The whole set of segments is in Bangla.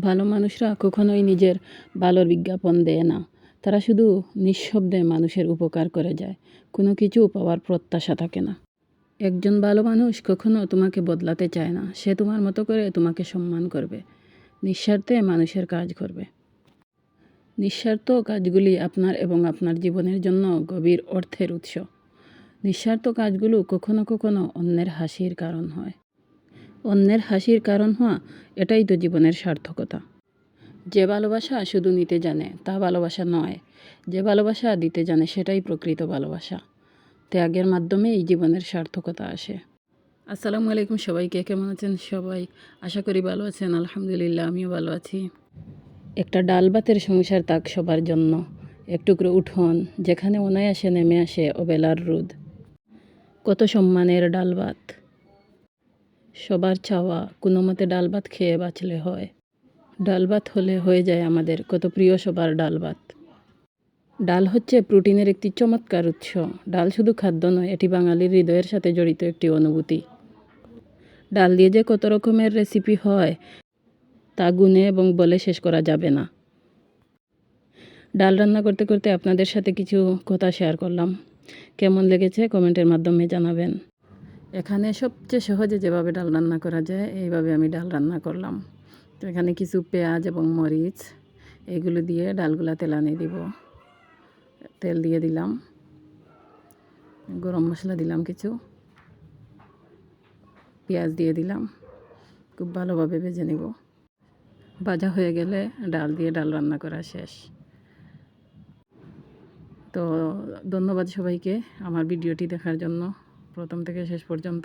ভালো মানুষরা কখনোই নিজের ভালোর বিজ্ঞাপন দেয় না। তারা শুধু নিঃশব্দে মানুষের উপকার করে যায়। কোনো কিছু পাওয়ার প্রত্যাশা থাকে না। একজন ভালো মানুষ কখনো তোমাকে বদলাতে চায় না। সে তোমার মতো করে তোমাকে সম্মান করবে। নিঃস্বার্থে মানুষের কাজ করবে। নিঃস্বার্থ কাজগুলি আপনার এবং আপনার জীবনের জন্য গভীর অর্থের উৎস। নিঃস্বার্থ কাজগুলো কখনো কখনো অন্যের হাসির কারণ হয়। অন্যের হাসির কারণ হওয়া, এটাই তো জীবনের সার্থকতা। যে ভালোবাসা শুধু নিতে জানে, তা ভালোবাসা নয়। যে ভালোবাসা দিতে জানে, সেটাই প্রকৃত ভালোবাসা। ত্যাগের মাধ্যমে এই জীবনের সার্থকতা আসে। আসসালামু আলাইকুম সবাইকে কেমন আছেন সবাই? আশা করি ভালো আছেন, আলহামদুলিল্লাহ, আমিও ভালো আছি। একটা ডাল ভাতের সংসার তাক সবার জন্য। এক টুকরো উঠোন, যেখানে অনায়াসে নেমে আসে অবেলার রোদ। কত সম্মানের ডাল ভাত। সবার চাওয়া, কোনো মতে ডাল ভাত খেয়ে বাঁচলে হয়। ডাল ভাত হলে হয়ে যায় আমাদের, কত প্রিয় সবার ডাল ভাত ডাল হচ্ছে প্রোটিনের একটি চমৎকার উৎস। ডাল শুধু খাদ্য নয়, এটি বাঙালির হৃদয়ের সাথে জড়িত একটি অনুভূতি। ডাল দিয়ে যে কত রকমের রেসিপি হয়, তা গুনে এবং বলে শেষ করা যাবে না। ডাল রান্না করতে করতে আপনাদের সাথে কিছু কথা শেয়ার করলাম। কেমন লেগেছে কমেন্টের মাধ্যমে জানাবেন। এখানে সবচেয়ে সহজে যেভাবে ডাল রান্না করা যায়, এইভাবে আমি ডাল রান্না করলাম। তো এখানে কিছু পেঁয়াজ এবং মরিচ, এগুলো দিয়ে ডালগুলা তেলানি দিব। তেল দিয়ে দিলাম। গরম মশলা দিলাম কিছু। পেঁয়াজ দিয়ে দিলাম। খুব ভালোভাবে ভেজে নেব। ভাজা হয়ে গেলে ডাল দিয়ে ডাল রান্না করা শেষ। তো ধন্যবাদ সবাইকে আমার ভিডিওটি দেখার জন্য। প্রথম থেকে শেষ পর্যন্ত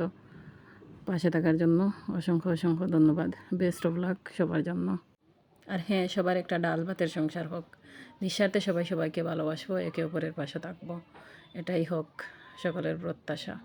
পাশে থাকার জন্য অসংখ্য অসংখ্য ধন্যবাদ। বেস্ট অফ লাক সবার জন্য। আর হ্যাঁ সবার একটা ডাল ভাতের সংসার হোক। নিঃস্বার্থে সবাই সবাইকে ভালোবাসবো, একে অপরের পাশে থাকব। এটাই হোক সকলের প্রত্যাশা।